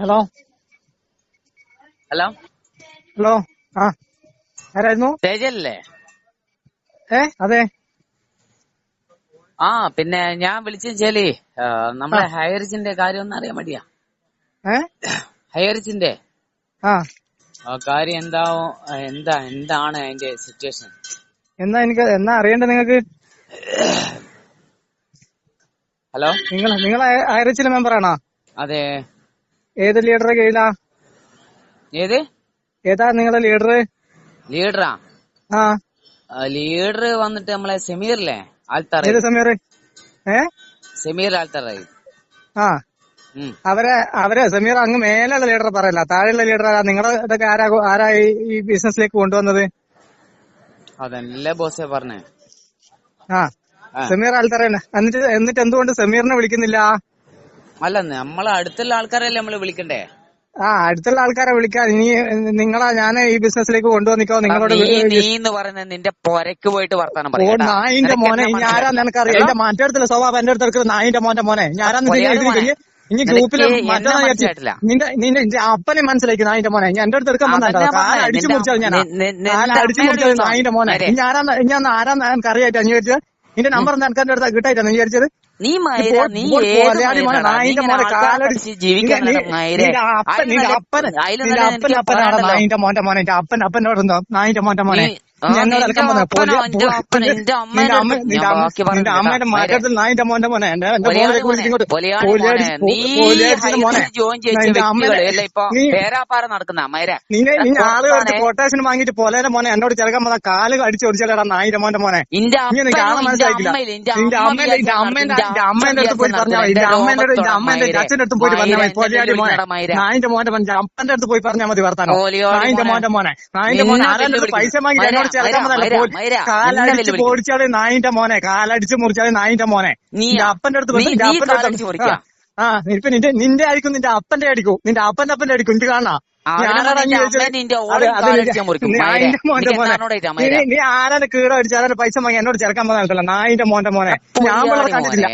Hello hello hello ആ ആരായിരുന്നു? തേജല്ലേ ഏ അതെ. ആ പിന്നെ ഞാൻ വിളിച്ചേലേ നമ്മളെ ഹയർജിന്റെ കാര്യം ഒന്ന് അറിയാൻ വേണ്ടിയാ. ആ. കാര്യം എന്താ എന്താ എന്താണ് അതിന്റെ സിറ്റുവേഷൻ എന്നാ എനിക്ക് എന്നാ അറിയണ്ടേ നിങ്ങക്ക് ഹലോ നിങ്ങൾ നിങ്ങൾ അയറിച്ചിലെ മെമ്പറാണോ അതെ. ഏത് ലീഡറെ കീഴിലാ? ഏത്? ഏതാ നിങ്ങളുടെ ലീഡർ ലീഡറാ ആ? ലീഡർ വന്നിട്ട് നമ്മളെ സെമീറില്ലേ ആൽത്തറ ഏത് സമീർ? ഏ? സെമീർ ആൽത്തറ ആ. ഉം. അവരെ അവരെ സെമീർ അങ്ങ് മേലുള്ള ലീഡർ പറയല്ല. താഴെയുള്ള ലീഡർ ആരാ? നിങ്ങളുടെ ഇതൊക്കെ ആരാ ആരാ ഈ- ഈ ബിസിനസ്സിലേക്ക് കൊണ്ടുവന്നത്? അതല്ലേ ബോസേ പറഞ്ഞേ. ആ. സെമീർ സമീർ എന്നിട്ട് എന്നിട്ട് എന്തുകൊണ്ട് സെമീറിനെ വിളിക്കുന്നില്ല? അല്ല നമ്മളെ അടുത്തുള്ള ആൾക്കാരല്ലേ നമ്മൾ വിളിക്കണ്ടേ? ആ അടുത്തുള്ള ആൾക്കാരെ വിളിക്കാൻ ഇനി നിങ്ങളാ ഞാൻ ഈ ബിസിനസ്സിലേക്ക് കൊണ്ടുവന്നിക്കോ? നിങ്ങളോട് നീ എന്ന് പറയുന്നത് നിന്റെ പൊരക്ക് പോയിട്ട് വർത്താനം പറയും. നായിന്റെ മോനെ ഇനി ആരാ മനസ്സിലായി. നിനക്കറിയാം? എന്റെ മറ്റേ അടുത്തുള്ള സ്വഭാവം എന്റെ അടുത്ത് എടുക്കുന്നത് നായിന്റെ മോന്റെ മോനെ. ഞാനാന്ന്. ഇനി ഗ്രൂപ്പിൽ. നിന്റെ നിന്റെ അപ്പനെ മനസ്സിലാക്കി നായിന്റെ മോനെ. ഞാൻ എന്റെ അടുത്ത് എടുക്കാൻ അതന്നെ വന്നിട്ടോ കാല പറഞ്ഞെ. അടിച്ചു മുറിച്ചത് കാല അടിച്ചു മുറിച്ചത് നായിന്റെ മോനെ? ഞാൻ ഇനി ആരാ ഞാൻ ആരാന്ന് എനിക്ക് അറിയാറ്റാ നീ വിചാരിച്ചത് നിന്റെ നമ്പർ നിനക്ക് എന്റെ അടുത്ത് കിട്ടായിട്ടാ നീ വിചാരിച്ചത് നീ മൈര നീ നായിന്റെ നിന്റെ- നിന്റെ നിന്റെ നിന്റെ മോന്റെ മോനെ അപ്പൻ അപ്പനോട് നായിന്റെ മോന്റെ മോനെ. നിന്റെ അമ്മ നിന്റെ അമ്മ നിന്റെ നിന്റെ കൊട്ടേഷൻ വാങ്ങിയിട്ട് പോലേനെ മോനെ. എന്നോട് ചെറുക്കാൻ വന്ന കാൽ അടിച്ച് ഒടിച്ചാലടാ നായിന്റെ മോന്റെ മോനെ. ഇന്റെ നീ എനിക്ക് ആളെ അപ്പനും ഇന്റെ മനസ്സിലാക്കില്ല നിന്റെ അമ്മ നിന്റെ അമ്മേന്റെ നിന്റെ അമ്മേന്റെ അടുത്ത് പോയി പറഞ്ഞാൽ മതി. അമ്മേന്റെ അടുത്ത് അമ്മേന്റെ അച്ഛന്റെ അടുത്ത് പോയി പറഞ്ഞാൽ മതി. പൊലിയാടി മോനെ. നായിന്റെ മോന്റെ മോനെ അപ്പന്റെ അടുത്ത് പോയി പറഞ്ഞാൽ മതി വർത്താനം. നായന്റെ നായിന്റെ മോനെ. മോന്റെ മോനെ. നായിന്റെ മോനെ ആരാണ്ട് പൈസ വാങ്ങി എന്നോട് ചേർക്കാൻ മൈര, കാലടിച്ച്. പൊടിച്ചാൽ നായിന്റെ മോനെ. കാലടിച്ച് മുറിച്ചാൽ നായിന്റെ മോനെ. നീ അപ്പന്റെ അടുത്ത് അപ്പന്റെ അടുത്ത്? ആ ഇപ്പൊ നിന്റെ നിന്റെ ആയിരിക്കും നിന്റെ അപ്പന്റെ ആയിരിക്കും. നിന്റെ അപ്പന്റെ അപ്പന്റെ ആയിരിക്കും. എനിക്ക് കാണാ? നീ- ആരാണ് കീറ കീട അടിച്ച് ആരാന്റെ പൈസ വാങ്ങി എന്നോട് ചേർക്കാൻ വന്നതല്ല നായിന്റെ മോന്റെ മോനെ. ഞാൻ കണ്ടിട്ടില്ല.